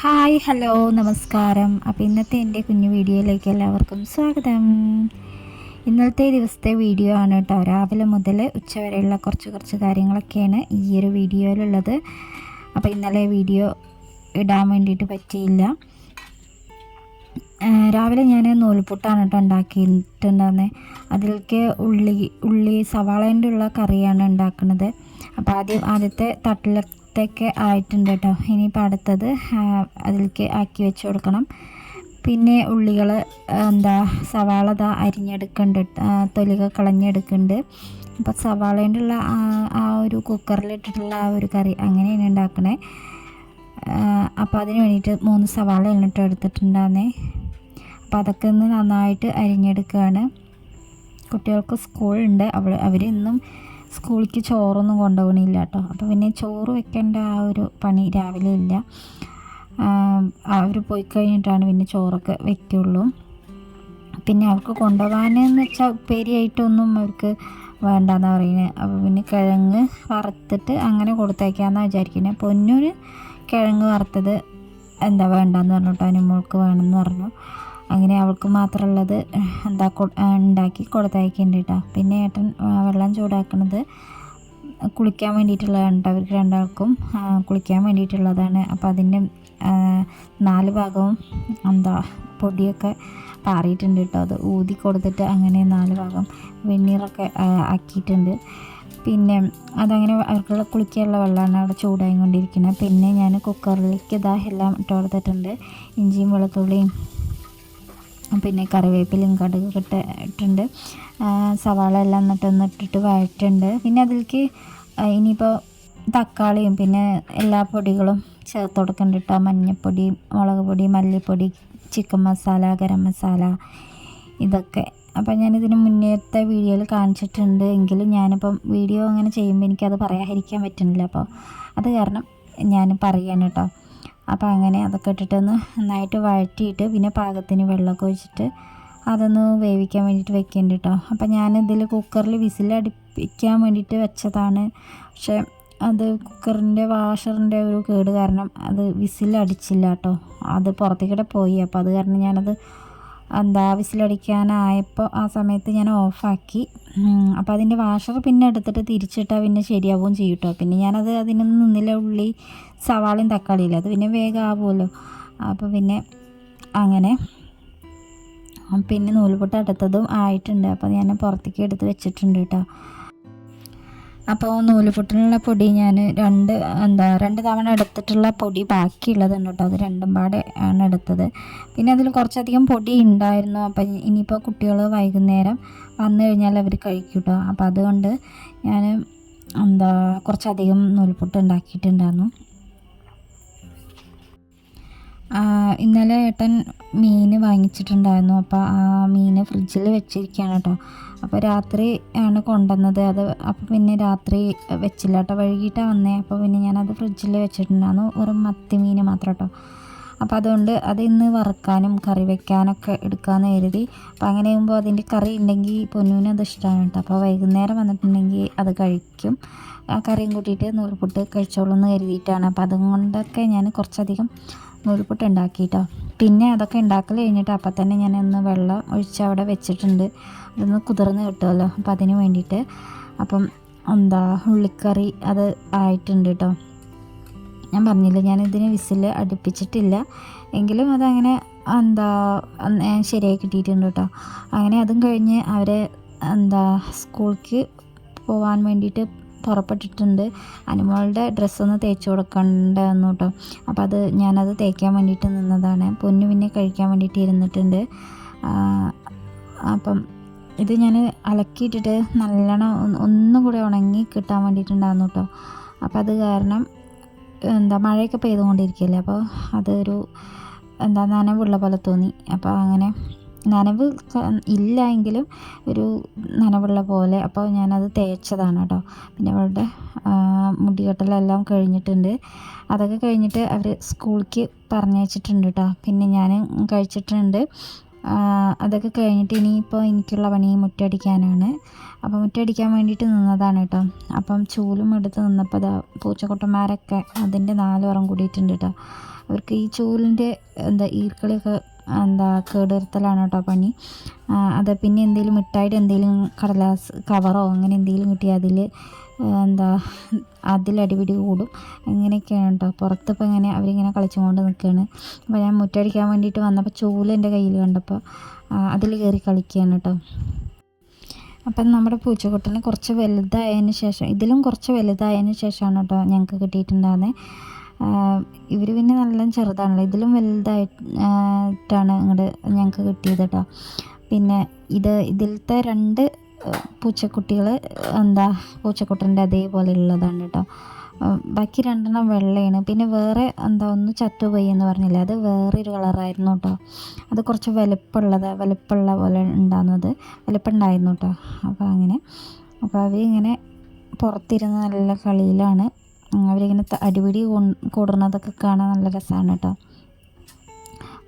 Hi hello നമസ്കാരം. അപ്പോൾ ഇന്നത്തെ എന്റെ കുഞ്ഞു വീഡിയോയിലേക്ക് എല്ലാവർക്കും സ്വാഗതം. ഇന്നത്തെ ദിവസത്തെ വീഡിയോ ആണ് കേട്ടോ. രാവിലെ മുതൽ ഉച്ചവരെയുള്ള കുറച്ച് കുറച്ച് കാര്യങ്ങളൊക്കെയാണ് ഈ ഒരു വീഡിയോയിലുള്ളത്. അപ്പോൾ ഇന്നലെ വീഡിയോ ഇടാൻ വേണ്ടിയിട്ട് പറ്റിയില്ല. രാവിലെ ഞാൻ നൂൽപുട്ടാണ് കേട്ടോ ഉണ്ടാക്കിയിട്ടുണ്ടായിരുന്നത് അതിലേക്ക് ഉള്ളി ഉള്ളി സവാളേന്റെ ഉള്ള കറിയാണ് ഉണ്ടാക്കുന്നത്. അപ്പോൾ ആദ്യം ആദ്യത്തെ തട്ടിലത്തേക്ക് ആയിട്ടുണ്ട് കേട്ടോ. ഇനിയിപ്പോൾ അടുത്തത് അതിലേക്ക് ആക്കി വെച്ച് കൊടുക്കണം. പിന്നെ ഉള്ളികൾ എന്താ സവാള ഇതാ അരിഞ്ഞെടുക്കുന്നുണ്ട് തൊലിക കളഞ്ഞെടുക്കുന്നുണ്ട് അപ്പോൾ സവാളേന്റെ ഉള്ള ആ ഒരു കുക്കറിലിട്ടിട്ടുള്ള ആ ഒരു കറി അങ്ങനെയാണ് ഉണ്ടാക്കണേ. അപ്പോൾ അതിന് വേണ്ടിയിട്ട് മൂന്ന് സവാള എന്നിട്ട് എടുത്തിട്ടുണ്ടായിരുന്നേ അപ്പോൾ അതൊക്കെ ഒന്ന് നന്നായിട്ട് അരിഞ്ഞെടുക്കുകയാണ് കുട്ടികൾക്ക് സ്കൂളുണ്ട് അവൾ അവരിന്നും സ്കൂളിലേക്ക് ചോറൊന്നും കൊണ്ടുപോകണില്ല കേട്ടോ. അപ്പോൾ പിന്നെ ചോറ് വെക്കേണ്ട ആ ഒരു പണി രാവിലെ ഇല്ല. അവർ പോയി കഴിഞ്ഞിട്ടാണ് പിന്നെ ചോറൊക്കെ വെക്കുള്ളൂ. പിന്നെ അവർക്ക് കൊണ്ടുപോകാനെന്ന് വെച്ചാൽ ഉപ്പേരിയായിട്ടൊന്നും അവർക്ക് വേണ്ടെന്നാണ് പറയുന്നത് അപ്പോൾ പിന്നെ കിഴങ്ങ് വറുത്തിട്ട് അങ്ങനെ കൊടുത്തേക്കാമെന്നാണ് വിചാരിക്കുന്നത് പൊന്നൂന് കിഴങ്ങ് വറുത്തത് എന്താ വേണ്ടെന്ന് പറഞ്ഞിട്ട് അനുമോൾക്ക് വേണമെന്ന് പറഞ്ഞു. അങ്ങനെ അവൾക്ക് മാത്രമുള്ളത് എന്താ ഉണ്ടാക്കി കൊടുത്തയക്കുന്നുണ്ട് കേട്ടോ പിന്നെ ഏട്ടൻ വെള്ളം ചൂടാക്കുന്നത് കുളിക്കാൻ വേണ്ടിയിട്ടുള്ളതാണ് കേട്ടോ. അവർക്ക് രണ്ടാൾക്കും കുളിക്കാൻ വേണ്ടിയിട്ടുള്ളതാണ്. അപ്പോൾ അതിന്റെ നാല് ഭാഗവും എന്താ പൊടിയൊക്കെ പാറിയിട്ടുണ്ട് കേട്ടോ. അത് ഊതി കൊടുത്തിട്ട് അങ്ങനെ നാല് ഭാഗം വെണ്ണീറൊക്കെ ആക്കിയിട്ടുണ്ട്. പിന്നെ അതങ്ങനെ അവർക്കുള്ള കുളിക്കാനുള്ള വെള്ളമാണ് അവിടെ ചൂടായി കൊണ്ടിരിക്കുന്നത് പിന്നെ ഞാൻ കുക്കറിലേക്ക് ഇതാ എല്ലാം ഇട്ട് കൊടുത്തിട്ടുണ്ട്. ഇഞ്ചിയും വെളുത്തുള്ളിയും പിന്നെ കറിവേപ്പിലയും കടുക് ഇട്ടിട്ടുണ്ട്. സവാള എല്ലാം എന്നിട്ടൊന്ന് ഇട്ടിട്ട് വഴറ്റുണ്ട് പിന്നെ അതിലേക്ക് ഇനിയിപ്പോൾ തക്കാളിയും പിന്നെ എല്ലാ പൊടികളും ചേർത്ത് കൊടുക്കുന്നുണ്ട് കേട്ടോ. മഞ്ഞൾപ്പൊടി മുളക് പൊടി മല്ലിപ്പൊടി ചിക്കൻ മസാല ഗരം മസാല ഇതൊക്കെ. അപ്പോൾ ഞാനിതിന് മുന്നേത്തെ വീഡിയോയിൽ കാണിച്ചിട്ടുണ്ട്. എങ്കിലും ഞാനിപ്പം വീഡിയോ അങ്ങനെ ചെയ്യുമ്പോൾ എനിക്കത് പറയാതിരിക്കാൻ പറ്റുന്നില്ല. അപ്പോൾ അത് കാരണം ഞാൻ പറയാണ് കേട്ടോ. അപ്പോൾ അങ്ങനെ അതൊക്കെ ഇട്ടിട്ടൊന്ന് നന്നായിട്ട് വഴറ്റിയിട്ട് പിന്നെ പാകത്തിന് വെള്ളമൊക്കെ ഒഴിച്ചിട്ട് അതൊന്ന് വേവിക്കാൻ വേണ്ടിയിട്ട് വെക്കുന്നുണ്ട് കേട്ടോ അപ്പോൾ ഞാനിതിൽ കുക്കറിൽ വിസിലടിപ്പിക്കാൻ വേണ്ടിയിട്ട് വെച്ചതാണ്. പക്ഷേ അത് കുക്കറിന്റെ വാഷറിന്റെ ഒരു കേട് കാരണം അത് വിസിലടിച്ചില്ല കേട്ടോ അത് പുറത്തേക്കൂടെ പോയി. അപ്പോൾ അത് കാരണം ഞാനത് എന്താ വിസിലടിക്കാനായപ്പോൾ ആ സമയത്ത് ഞാൻ ഓഫാക്കി. അപ്പോൾ അതിന്റെ വാഷർ പിന്നെ എടുത്തിട്ട് തിരിച്ചിട്ടാൽ പിന്നെ ശരിയാവുകയും ചെയ്യും കേട്ടോ പിന്നെ ഞാനത് അതിനൊന്നും നിന്നില്ല ഉള്ളി സവാളയും തക്കാളിയില്ല അത് പിന്നെ വേഗം ആവുമല്ലോ അപ്പോൾ പിന്നെ അങ്ങനെ. പിന്നെ നൂൽപുട്ട് അടുത്തതും ആയിട്ടുണ്ട്. അപ്പോൾ ഞാൻ പുറത്തേക്ക് എടുത്ത് വെച്ചിട്ടുണ്ട് കേട്ടോ അപ്പോൾ നൂലുപുട്ടിനുള്ള പൊടി ഞാൻ രണ്ട് എന്താ രണ്ട് തവണ എടുത്തിട്ടുള്ള പൊടി ബാക്കിയുള്ളതുണ്ട് കേട്ടോ അത് രണ്ടും പാടെ ആണ് എടുത്തത്. പിന്നെ അതിൽ കുറച്ചധികം പൊടി ഉണ്ടായിരുന്നു. അപ്പം ഇനിയിപ്പോൾ കുട്ടികൾ വൈകുന്നേരം വന്നു കഴിഞ്ഞാൽ അവർ കഴിക്കും കേട്ടോ അപ്പോൾ അതുകൊണ്ട് ഞാൻ എന്താ കുറച്ചധികം നൂൽപുട്ട് ഉണ്ടാക്കിയിട്ടുണ്ടായിരുന്നു. ഇന്നലെ ഏട്ടൻ മീൻ വാങ്ങിച്ചിട്ടുണ്ടായിരുന്നു. അപ്പോൾ ആ മീൻ ഫ്രിഡ്ജിൽ വെച്ചിരിക്കുകയാണ് കേട്ടോ. അപ്പോൾ രാത്രി ആണ് കൊണ്ടുവന്നത്. അത് അപ്പോൾ പിന്നെ രാത്രി വെച്ചില്ല കേട്ടോ. വൈകിട്ടാണ് വന്നേ. അപ്പോൾ പിന്നെ ഞാനത് ഫ്രിഡ്ജിൽ വെച്ചിട്ടുണ്ടായിരുന്നു. ഒരു മത്തി മീൻ മാത്രം കേട്ടോ. അപ്പോൾ അതുകൊണ്ട് അത് ഇന്ന് വറുക്കാനും കറി വെക്കാനൊക്കെ എടുക്കാമെന്ന് കരുതി. അപ്പോൾ അങ്ങനെ ആകുമ്പോൾ അതിന്റെ കറി ഉണ്ടെങ്കിൽ പൊന്നൂന് അത് ഇഷ്ടമാണ് കേട്ടോ. അപ്പോൾ വൈകുന്നേരം വന്നിട്ടുണ്ടെങ്കിൽ അത് കഴിക്കും. ആ കറിയും കൂട്ടിയിട്ട് നൂൽപുട്ട് കഴിച്ചോളൂ എന്ന് കരുതിയിട്ടാണ്. അപ്പോൾ അതുകൊണ്ടൊക്കെ ഞാൻ കുറച്ചധികം നൂൽപുട്ട് ഉണ്ടാക്കിയിട്ടോ പിന്നെ അതൊക്കെ ഉണ്ടാക്കൽ കഴിഞ്ഞിട്ട് അപ്പം തന്നെ ഞാൻ ഒന്ന് വെള്ളം ഒഴിച്ച് അവിടെ വെച്ചിട്ടുണ്ട്. അതൊന്ന് കുതിർന്ന് കിട്ടുമല്ലോ അപ്പം അതിന് വേണ്ടിയിട്ട് അപ്പം എന്താ ഉള്ളിക്കറി അത് ആയിട്ടുണ്ട് കേട്ടോ ഞാൻ പറഞ്ഞില്ല ഞാൻ വിസിൽ അടുപ്പിച്ചിട്ടില്ല. എങ്കിലും അതങ്ങനെ എന്താ ശരിയായി കിട്ടിയിട്ടുണ്ട് കേട്ടോ അങ്ങനെ അതും കഴിഞ്ഞ് അവരെ എന്താ സ്കൂൾക്ക് പോകാൻ വേണ്ടിയിട്ട് പുറപ്പെട്ടിട്ടുണ്ട് അനുമോളുടെ ഡ്രസ്സൊന്ന് തേച്ച് കൊടുക്കണ്ടായിരുന്നു കേട്ടോ അപ്പോൾ അത് ഞാനത് തേക്കാൻ വേണ്ടിയിട്ട് നിന്നതാണ്. പൊന്നു പിന്നെ കഴിക്കാൻ വേണ്ടിയിട്ട് ഇരുന്നിട്ടുണ്ട്. അപ്പം ഇത് ഞാൻ അലക്കിയിട്ടിട്ട് നല്ലോണം ഒന്നും കൂടി ഉണങ്ങി കിട്ടാൻ വേണ്ടിയിട്ടുണ്ടായിരുന്നു കേട്ടോ അപ്പോൾ അത് കാരണം എന്താ മഴയൊക്കെ പെയ്തുകൊണ്ടിരിക്കുകയല്ലേ? അപ്പോൾ അതൊരു എന്താ നനവുള്ള പോലെ തോന്നി. അപ്പോൾ അങ്ങനെ നനവ് ഇല്ല എങ്കിലും ഒരു നനവുള്ള പോലെ. അപ്പോൾ ഞാനത് തേച്ചതാണ് കേട്ടോ. പിന്നെ അവളുടെ മുടികെട്ടലെല്ലാം കഴിഞ്ഞിട്ടുണ്ട്. അതൊക്കെ കഴിഞ്ഞിട്ട് അവർ സ്കൂളിലേക്ക് പറഞ്ഞയച്ചിട്ടുണ്ട് കേട്ടോ. പിന്നെ ഞാൻ കഴിച്ചിട്ടുണ്ട്. അതൊക്കെ കഴിഞ്ഞിട്ട് ഇനിയിപ്പോൾ എനിക്കുള്ള പണി മുറ്റടിക്കാനാണ്. അപ്പോൾ മുറ്റടിക്കാൻ വേണ്ടിയിട്ട് നിന്നതാണ് കേട്ടോ. അപ്പം ചൂലും എടുത്ത് നിന്നപ്പോൾ അതാ പൂച്ചക്കുട്ടന്മാരൊക്കെ അതിന്റെ നാലോറം കൂടിയിട്ടുണ്ട് കേട്ടോ. അവർക്ക് ഈ ചൂലിന്റെ എന്താ ഈർക്കളിയൊക്കെ എന്താ കേടുവരുത്തലാണ് കേട്ടോ പണി. അത് പിന്നെ എന്തെങ്കിലും മിഠായിട്ട് എന്തെങ്കിലും കടലാസ് കവറോ അങ്ങനെ എന്തെങ്കിലും കിട്ടിയാൽ അതിൽ എന്താ അതിൽ അടിപിടി കൂടും. അങ്ങനെയൊക്കെയാണ് കേട്ടോ. പുറത്തിപ്പോൾ ഇങ്ങനെ അവരിങ്ങനെ കളിച്ചുകൊണ്ട് നിൽക്കുകയാണ് അപ്പോൾ ഞാൻ മുറ്റടിക്കാൻ വേണ്ടിയിട്ട് വന്നപ്പോൾ ചൂൽ എന്റെ കയ്യിൽ കണ്ടപ്പോൾ അതിൽ കയറി കളിക്കുകയാണ് കേട്ടോ. അപ്പം നമ്മുടെ പൂച്ചക്കുട്ടന് കുറച്ച് വലുതായതിന് ശേഷം ഇതിലും കുറച്ച് വലുതായതിന് ശേഷമാണ് കേട്ടോ ഞങ്ങൾക്ക് കിട്ടിയിട്ടുണ്ടാകുന്നത് ഇവർ പിന്നെ നല്ല ചെറുതാണല്ലോ. ഇതിലും വലുതായിട്ടാണ് ഇങ്ങോട്ട് ഞങ്ങൾക്ക് കിട്ടിയത് കേട്ടോ പിന്നെ ഇത് ഇതിലത്തെ രണ്ട് പൂച്ചക്കുട്ടികൾ എന്താ പൂച്ചക്കുട്ടന്റെ അതേപോലെ ഉള്ളതാണ് കേട്ടോ ബാക്കി രണ്ടെണ്ണം വെള്ളയാണ്. പിന്നെ വേറെ എന്താ ഒന്ന് ചത്തുപോയി എന്ന് പറഞ്ഞില്ല? അത് വേറെ ഒരു കളറായിരുന്നു കേട്ടോ അത് കുറച്ച് വലുപ്പമുള്ളത് വലുപ്പമുള്ള പോലെ ഉണ്ടാകുന്നത് വലുപ്പമുണ്ടായിരുന്നു കേട്ടോ അപ്പോൾ അങ്ങനെ അപ്പോൾ അവരിങ്ങനെ പുറത്തിരുന്ന് നല്ല കളിയിലാണ്. അവരിങ്ങനെ അടിപിടി കൂടുന്നതൊക്കെ കാണാൻ നല്ല രസമാണ് കേട്ടോ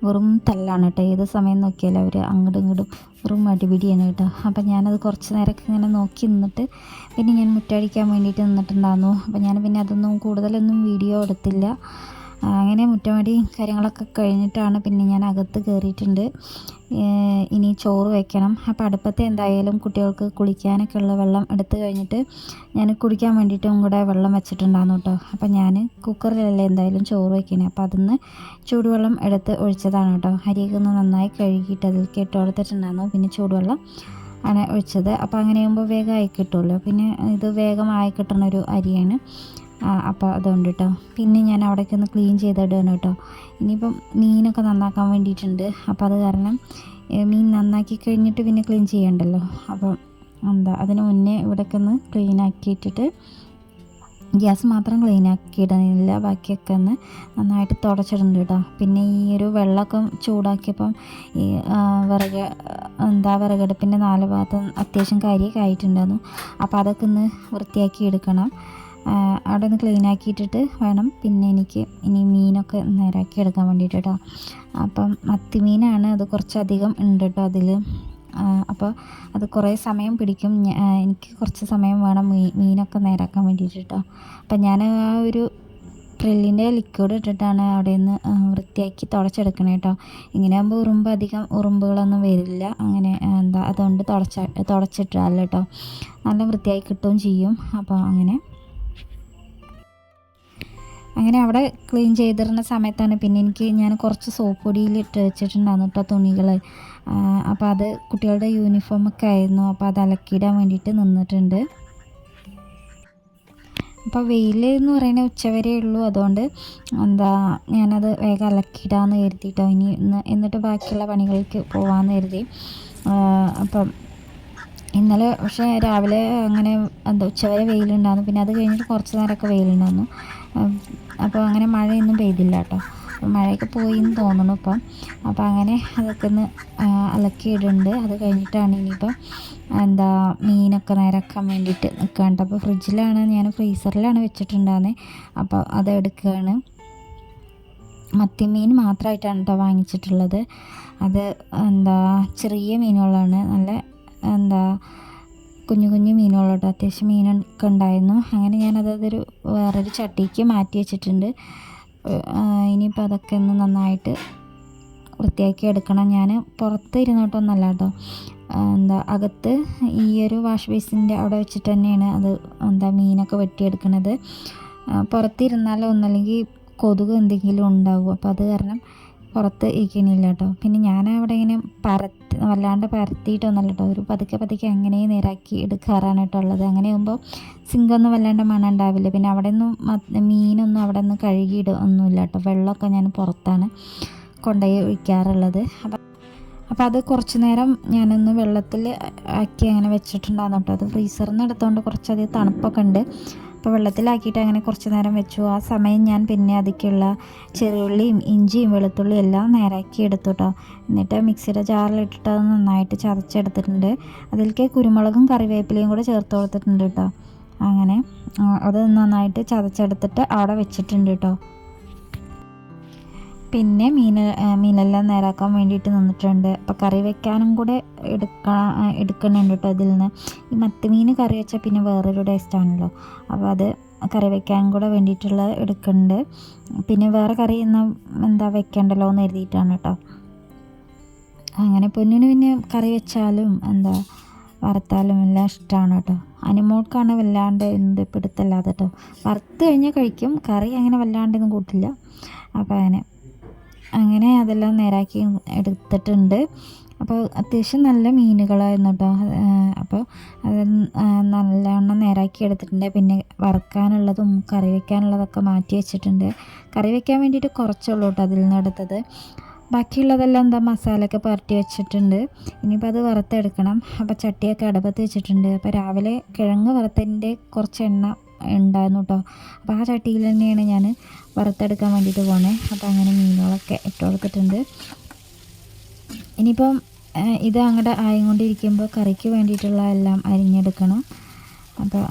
വെറും തല്ലാണ് കേട്ടോ ഏത് സമയം നോക്കിയാലും അവർ അങ്ങോട്ടും ഇങ്ങോട്ടും വെറും അടിപിടിയാണ് കേട്ടോ അപ്പം ഞാനത് കുറച്ച് നേരമൊക്കെ ഇങ്ങനെ നോക്കി നിന്നിട്ട് പിന്നെ ഞാൻ മുറ്റടിക്കാൻ വേണ്ടിയിട്ട് നിന്നിട്ടുണ്ടായിരുന്നു അപ്പം ഞാൻ പിന്നെ അതൊന്നും കൂടുതലൊന്നും വീഡിയോ എടുത്തില്ല. അങ്ങനെ മുറ്റമടി കാര്യങ്ങളൊക്കെ കഴിഞ്ഞിട്ടാണ് പിന്നെ ഞാൻ അകത്ത് കയറിയിട്ടുണ്ട് ഇനി ചോറ് വെക്കണം. അപ്പോൾ അടുപ്പത്തെ എന്തായാലും കുട്ടികൾക്ക് കുളിക്കാനൊക്കെ ഉള്ള വെള്ളം എടുത്തു കഴിഞ്ഞിട്ട് ഞാൻ കുടിക്കാൻ വേണ്ടിയിട്ടും കൂടെ വെള്ളം വെച്ചിട്ടുണ്ടായിരുന്നു കേട്ടോ. അപ്പോൾ ഞാൻ കുക്കറിലല്ലേ എന്തായാലും ചോറ് വയ്ക്കണേ അപ്പോൾ അതിന്ന് ചൂടുവെള്ളം എടുത്ത് ഒഴിച്ചതാണ് കേട്ടോ. അരിയൊക്കെ ഒന്ന് നന്നായി കഴുകിയിട്ട് അതിൽ ഇട്ട് പിന്നെ ചൂടുവെള്ളം ആണ് ഒഴിച്ചത്. അപ്പോൾ അങ്ങനെ ആകുമ്പോൾ വേഗം ആയി കിട്ടുമല്ലോ. പിന്നെ ഇത് വേഗമായി കിട്ടുന്ന ഒരു അരിയാണ്. അപ്പോൾ അതുകൊണ്ട് കേട്ടോ പിന്നെ ഞാൻ അവിടേക്ക് ഒന്ന് ക്ലീൻ ചെയ്തിടുകയാണ് കേട്ടോ. ഇനിയിപ്പം മീനൊക്കെ നന്നാക്കാൻ വേണ്ടിയിട്ടുണ്ട്. അപ്പോൾ അത് കാരണം മീൻ നന്നാക്കി കഴിഞ്ഞിട്ട് പിന്നെ ക്ലീൻ ചെയ്യണ്ടല്ലോ. അപ്പം എന്താ അതിന് മുന്നേ ഇവിടേക്ക് ഒന്ന് ക്ലീൻ ആക്കിയിട്ടിട്ട് ഗ്യാസ് മാത്രം ക്ലീൻ ആക്കിയിടുന്നില്ല. ബാക്കിയൊക്കെ ഒന്ന് നന്നായിട്ട് തുടച്ചിടുന്നുണ്ട് കേട്ടോ. പിന്നെ ഈ ഒരു വെള്ളമൊക്കെ ചൂടാക്കിയപ്പം ഈ വിറക് എന്താ വിറകടുപ്പിന്റെ നാല് ഭാഗത്തും അത്യാവശ്യം കരിയൊക്കെ ആയിട്ടുണ്ടായിരുന്നു. അപ്പോൾ അതൊക്കെ ഒന്ന് വൃത്തിയാക്കി എടുക്കണം. അവിടെ ഒന്ന് ക്ലീൻ ആക്കിയിട്ടിട്ട് വേണം. പിന്നെ എനിക്ക് ഇനി മീനൊക്കെ നേരാക്കി എടുക്കാൻ വേണ്ടിയിട്ട് കേട്ടോ അപ്പം മത്തിമീനാണ് അത് കുറച്ചധികം ഉണ്ട് കേട്ടോ അതിൽ അപ്പോൾ അത് കുറേ സമയം പിടിക്കും. എനിക്ക് കുറച്ച് സമയം വേണം മീനൊക്കെ നേരാക്കാൻ വേണ്ടിയിട്ട് കേട്ടോ അപ്പം ഞാൻ ആ ഒരു ഡ്രില്ലിന്റെ ലിക്വിഡ് ഇട്ടിട്ടാണ് അവിടെ നിന്ന് വൃത്തിയാക്കി തുടച്ചെടുക്കണേ കേട്ടോ ഇങ്ങനെയാകുമ്പോൾ ഉറുമ്പ് അധികം ഉറുമ്പുകളൊന്നും വരില്ല. അങ്ങനെ എന്താ അതുകൊണ്ട് തുടച്ച തുടച്ചിട്ടാൽ കേട്ടോ നല്ല വൃത്തിയായി കിട്ടുകയും ചെയ്യും. അപ്പോൾ അങ്ങനെ അങ്ങനെ അവിടെ ക്ലീൻ ചെയ്തിരുന്ന സമയത്താണ് പിന്നെ എനിക്ക് ഞാൻ കുറച്ച് സോപ്പ് പൊടിയിൽ ഇട്ട് വെച്ചിട്ടുണ്ടായിരുന്നു കേട്ടോ തുണികൾ അപ്പോൾ അത് കുട്ടികളുടെ യൂണിഫോമൊക്കെ ആയിരുന്നു. അപ്പോൾ അത് അലക്കിയിടാൻ വേണ്ടിയിട്ട് നിന്നിട്ടുണ്ട്. അപ്പോൾ വെയിൽ എന്ന് പറയുന്നത് ഉച്ചവരെ ഉള്ളൂ. അതുകൊണ്ട് എന്താ ഞാനത് വേഗം അലക്കിയിടാമെന്ന് കരുതിയിട്ടോ ഇനി എന്നിട്ട് ബാക്കിയുള്ള പണികൾക്ക് പോകാമെന്ന് കരുതി. അപ്പം ഇന്നലെ പക്ഷേ രാവിലെ അങ്ങനെ എന്താ ഉച്ചവരെ വെയിലുണ്ടായിരുന്നു. പിന്നെ അത് കഴിഞ്ഞിട്ട് കുറച്ച് നേരമൊക്കെ വെയിലുണ്ടായിരുന്നു. അപ്പോൾ അങ്ങനെ മഴയൊന്നും പെയ്തില്ല കേട്ടോ. മഴയൊക്കെ പോയി എന്ന് തോന്നുന്നു ഇപ്പം. അപ്പോൾ അങ്ങനെ അതൊക്കെ ഒന്ന് അലക്കിയിടുന്നുണ്ട്. അത് കഴിഞ്ഞിട്ടാണ് ഇനിയിപ്പം എന്താ മീനൊക്കെ നേരാക്കാൻ വേണ്ടിയിട്ട് നിൽക്കാണ്ട് അപ്പോൾ ഫ്രിഡ്ജിലാണ് ഞാൻ ഫ്രീസറിലാണ് വെച്ചിട്ടുണ്ടാകുന്നത് അപ്പോൾ അത് എടുക്കുകയാണ് മത്തിമീൻ മാത്രമായിട്ടാണ് കേട്ടോ വാങ്ങിച്ചിട്ടുള്ളത്. അത് എന്താ ചെറിയ മീനുകളാണ്. നല്ല എന്താ കുഞ്ഞു കുഞ്ഞു മീനുകളോട്ടോ അത്യാവശ്യം മീനൊക്കെ ഉണ്ടായിരുന്നു. അങ്ങനെ ഞാനതൊരു വേറൊരു ചട്ടിക്ക് മാറ്റി വെച്ചിട്ടുണ്ട്. ഇനിയിപ്പോൾ അതൊക്കെ ഒന്ന് നന്നായിട്ട് വൃത്തിയാക്കി എടുക്കണം. ഞാൻ പുറത്ത് ഇരുന്നോട്ടൊന്നല്ല കേട്ടോ. എന്താ അകത്ത് ഈ ഒരു വാഷ് ബേസിന്റെ അവിടെ വെച്ചിട്ട് തന്നെയാണ് അത് എന്താ മീനൊക്കെ വെട്ടിയെടുക്കണത്. പുറത്തിരുന്നാലോ ഒന്നല്ലെങ്കിൽ കൊതുക് എന്തെങ്കിലും ഉണ്ടാവും? അപ്പോൾ അത് കാരണം പുറത്ത് ഇരിക്കണില്ല കേട്ടോ. പിന്നെ ഞാൻ അവിടെ ഇങ്ങനെ പരത്തി വല്ലാണ്ട് പരത്തിയിട്ടൊന്നല്ല കേട്ടോ. ഒരു പതുക്കെ പതുക്കെ അങ്ങനെ നേരാക്കി എടുക്കാറാണ് കേട്ടോ ഉള്ളത്. അങ്ങനെ ആകുമ്പോൾ സിങ്കൊന്നും വല്ലാണ്ട് മണം ഉണ്ടാവില്ല. പിന്നെ അവിടെ നിന്നും മീനൊന്നും അവിടെ നിന്ന് കഴുകിയിടുക ഒന്നുമില്ല കേട്ടോ. വെള്ളമൊക്കെ ഞാൻ പുറത്താണ് കൊണ്ടുപോയി ഒഴിക്കാറുള്ളത്. അപ്പം അപ്പോൾ അത് കുറച്ച് നേരം ഞാനൊന്ന് വെള്ളത്തിൽ ആക്കി അങ്ങനെ വെച്ചിട്ടുണ്ടായിരുന്നു കേട്ടോ. അത് ഫ്രീസറിൽ നിന്ന് എടുത്തുകൊണ്ട് കുറച്ചധികം തണുപ്പൊക്കെ ഉണ്ട്. അപ്പോൾ വെള്ളത്തിലാക്കിയിട്ട് അങ്ങനെ കുറച്ച് നേരം വെച്ചു. ആ സമയം ഞാൻ പിന്നെ അതിലേക്കുള്ള ചെറിയുള്ളിയും ഇഞ്ചിയും വെളുത്തുള്ളിയും എല്ലാം നേരാക്കി എടുത്തു കേട്ടോ എന്നിട്ട് മിക്സിയുടെ ജാറിലിട്ടിട്ട് അത് നന്നായിട്ട് ചതച്ചെടുത്തിട്ടുണ്ട്. അതിലേക്ക് കുരുമുളകും കറിവേപ്പിലയും കൂടെ ചേർത്ത് കൊടുത്തിട്ടുണ്ട് കേട്ടോ. അങ്ങനെ അത് നന്നായിട്ട് ചതച്ചെടുത്തിട്ട് അവിടെ വെച്ചിട്ടുണ്ട് കേട്ടോ. പിന്നെ മീൻ മീനെല്ലാം നേരാക്കാൻ വേണ്ടിയിട്ട് നിന്നിട്ടുണ്ട്. അപ്പോൾ കറി വെക്കാനും കൂടെ എടുക്ക എടുക്കുന്നുണ്ട് കേട്ടോ അതിൽ നിന്ന് ഈ മത്തി മീൻ കറി വെച്ചാൽ പിന്നെ വേറൊരു ടേസ്റ്റാണല്ലോ അപ്പോൾ അത് കറി വെക്കാനും കൂടെ വേണ്ടിയിട്ടുള്ള എടുക്കുന്നുണ്ട്. പിന്നെ വേറെ കറി ഒന്നും എന്താ വെക്കണ്ടല്ലോ എന്ന് എഴുതിയിട്ടാണ് കേട്ടോ അങ്ങനെ പൊന്നിന് പിന്നെ കറി വെച്ചാലും എന്താ വറുത്താലും എല്ലാം ഇഷ്ടമാണ് കേട്ടോ അനിമോൾക്കാണ് വല്ലാണ്ട് എന്ത് പിടുത്തല്ലാതെ കേട്ടോ വറുത്ത് കഴിഞ്ഞാൽ കഴിക്കും കറി അങ്ങനെ വല്ലാണ്ടൊന്നും കൂട്ടില്ല. അപ്പോൾ അങ്ങനെ അങ്ങനെ അതെല്ലാം നേരാക്കി എടുത്തിട്ടുണ്ട്. അപ്പോൾ അത്യാവശ്യം നല്ല മീനുകളായിരുന്നു കേട്ടോ. അപ്പോൾ അത് നല്ലവണ്ണം നേരാക്കി എടുത്തിട്ടുണ്ട്. പിന്നെ വറുക്കാനുള്ളതും കറി വയ്ക്കാനുള്ളതൊക്കെ മാറ്റി വെച്ചിട്ടുണ്ട്. കറി വയ്ക്കാൻ വേണ്ടിയിട്ട് കുറച്ചുള്ളൂ കേട്ടോ അതിൽ നിന്ന് എടുത്തത്. ബാക്കിയുള്ളതെല്ലാം എന്താ മസാലയൊക്കെ പുരട്ടി വെച്ചിട്ടുണ്ട്. ഇനിയിപ്പോൾ അത് വറുത്തെടുക്കണം. അപ്പോൾ ചട്ടിയൊക്കെ അടുപ്പത്ത് വെച്ചിട്ടുണ്ട്. അപ്പോൾ രാവിലെ കിഴങ്ങ് വറുത്തതിന്റെ കുറച്ച് എണ്ണ ഉണ്ടായിരുന്നു കേട്ടോ അപ്പോൾ ആ ചട്ടിയിൽ തന്നെയാണ് ഞാൻ വറുത്തെടുക്കാൻ വേണ്ടിയിട്ട് പോണേ. അപ്പോൾ അങ്ങനെ മീനുകളൊക്കെ ഇട്ട് കൊടുത്തിട്ടുണ്ട്. ഇനിയിപ്പം ഇത് അങ്ങോട്ട് ആയിക്കൊണ്ടിരിക്കുമ്പോൾ കറിക്ക് വേണ്ടിയിട്ടുള്ള എല്ലാം അരിഞ്ഞെടുക്കണം. അപ്പോൾ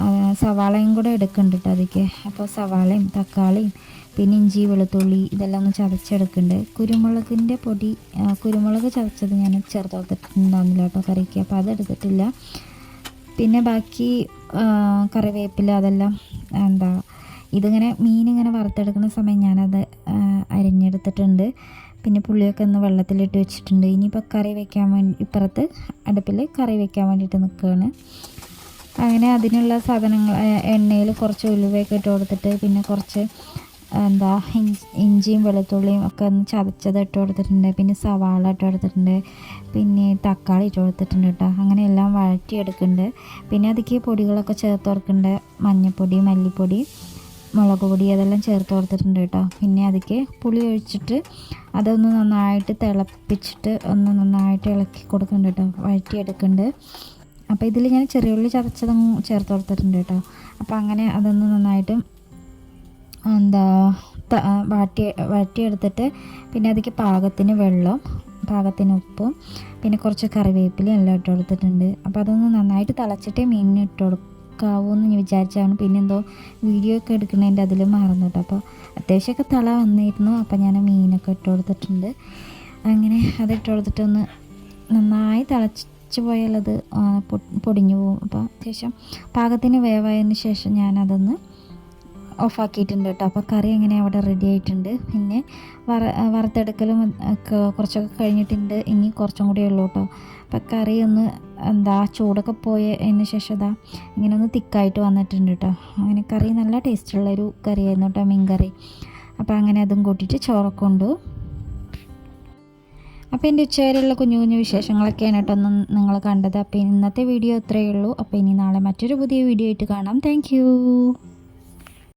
സവാളയും കൂടെ എടുക്കുന്നുണ്ട് കേട്ടോ അതിക്ക്. അപ്പോൾ സവാളയും തക്കാളിയും പിന്നെ ഇഞ്ചി വെളുത്തുള്ളി ഇതെല്ലാം ഒന്ന് ചതച്ചെടുക്കുന്നുണ്ട് കുരുമുളകിന്റെ പൊടി കുരുമുളക് ചതച്ചത് ഞാൻ ചേർത്തോത്തിട്ടുണ്ടാകുന്നില്ല കേട്ടോ കറിക്ക്. അപ്പോൾ അതെടുത്തിട്ടില്ല പിന്നെ ബാക്കി കറിവേപ്പില അതെല്ലാം എന്താ ഇതിങ്ങനെ മീനിങ്ങനെ വറുത്തെടുക്കുന്ന സമയം ഞാനത് അരിഞ്ഞെടുത്തിട്ടുണ്ട്. പിന്നെ പുളിയൊക്കെ ഒന്ന് വെള്ളത്തിലിട്ട് വെച്ചിട്ടുണ്ട്. ഇനിയിപ്പോൾ കറി വെക്കാൻ വേണ്ടി ഇപ്പുറത്ത് അടുപ്പിൽ കറി വെക്കാൻ വേണ്ടിയിട്ട് നിൽക്കുകയാണ് അങ്ങനെ അതിനുള്ള സാധനങ്ങൾ എണ്ണയിൽ കുറച്ച് ഉലുവയൊക്കെ ഇട്ട് കൊടുത്തിട്ട് പിന്നെ കുറച്ച് എന്താ ഇഞ്ചിയും വെളുത്തുള്ളിയും ഒക്കെ ഒന്ന് ചതച്ചത് ഇട്ട് കൊടുത്തിട്ടുണ്ട്. പിന്നെ സവാള ഇട്ട് കൊടുത്തിട്ടുണ്ട്. പിന്നെ തക്കാളി ഇട്ട് കൊടുത്തിട്ടുണ്ട് കേട്ടോ. അങ്ങനെ എല്ലാം വഴറ്റിയെടുക്കുന്നുണ്ട്. പിന്നെ അതിലേക്ക് പൊടികളൊക്കെ ചേർത്ത് കൊടുക്കുന്നുണ്ട്. മഞ്ഞൾപ്പൊടി മല്ലിപ്പൊടി മുളക് പൊടി അതെല്ലാം ചേർത്ത് കൊടുത്തിട്ടുണ്ട് കേട്ടോ. പിന്നെ അതിലേക്ക് പുളി ഒഴിച്ചിട്ട് അതൊന്ന് നന്നായിട്ട് തിളപ്പിച്ചിട്ട് ഒന്ന് നന്നായിട്ട് ഇളക്കി കൊടുക്കുന്നുണ്ട് കേട്ടോ. വഴറ്റിയെടുക്കുന്നുണ്ട്. അപ്പോൾ ഇതിൽ ഞാൻ ചെറിയ ഉള്ളി ചതച്ചതും ചേർത്ത് കൊടുത്തിട്ടുണ്ട് കേട്ടോ. അപ്പോൾ അങ്ങനെ അതൊന്ന് നന്നായിട്ട് എന്താ വാട്ടി വഴറ്റിയെടുത്തിട്ട് പിന്നെ അതിലേക്ക് പാകത്തിന് വെള്ളം പാകത്തിന് ഉപ്പും പിന്നെ കുറച്ച് കറിവേപ്പിലയും എല്ലാം ഇട്ട് കൊടുത്തിട്ടുണ്ട്. അപ്പോൾ അതൊന്ന് നന്നായിട്ട് തിളച്ചിട്ടേ മീനിന് ഇട്ട് കൊടുക്കാവൂ എന്ന് വിചാരിച്ചാണ്. പിന്നെ എന്തോ വീഡിയോ ഒക്കെ എടുക്കുന്നതിന്റെ അതിൽ മറന്നു കേട്ടോ അപ്പോൾ അത്യാവശ്യമൊക്കെ തള വന്നിരുന്നു. അപ്പോൾ ഞാൻ മീനൊക്കെ ഇട്ട് കൊടുത്തിട്ടുണ്ട്. അങ്ങനെ അത് ഇട്ട് കൊടുത്തിട്ട് ഒന്ന് നന്നായി തിളച്ച് പോയാലത് പൊടിഞ്ഞു പോകും. അപ്പോൾ അത്യാവശ്യം പാകത്തിന് വേവായതിന് ശേഷം ഞാനതൊന്ന് ഓഫാക്കിയിട്ടുണ്ട് കേട്ടോ. അപ്പോൾ കറി അങ്ങനെ അവിടെ റെഡി ആയിട്ടുണ്ട്. പിന്നെ വറ വറുത്തെടുക്കലും ഒക്കെ കുറച്ചൊക്കെ കഴിഞ്ഞിട്ടുണ്ട്. ഇനി കുറച്ചും കൂടി ഉള്ളൂ കേട്ടോ. അപ്പോൾ കറി ഒന്ന് എന്താ ചൂടൊക്കെ പോയതിന് ശേഷം ഇതാ ഇങ്ങനെ ഒന്ന് തിക്കായിട്ട് വന്നിട്ടുണ്ട് കേട്ടോ. അങ്ങനെ കറി നല്ല ടേസ്റ്റുള്ളൊരു കറിയായിരുന്നു കേട്ടോ മീൻ കറി. അപ്പോൾ അങ്ങനെ അതും കൂട്ടിയിട്ട് ചോറൊക്കെ കൊണ്ടു അപ്പോൾ എന്റെ ഉച്ചവരെയുള്ള കുഞ്ഞു കുഞ്ഞു വിശേഷങ്ങളൊക്കെയാണ് കേട്ടോ നിങ്ങൾ കണ്ടത്. അപ്പോൾ ഇന്നത്തെ വീഡിയോ ഇത്രയേ ഉള്ളൂ. അപ്പോൾ ഇനി നാളെ മറ്റൊരു പുതിയ വീഡിയോ ആയിട്ട് കാണാം. താങ്ക്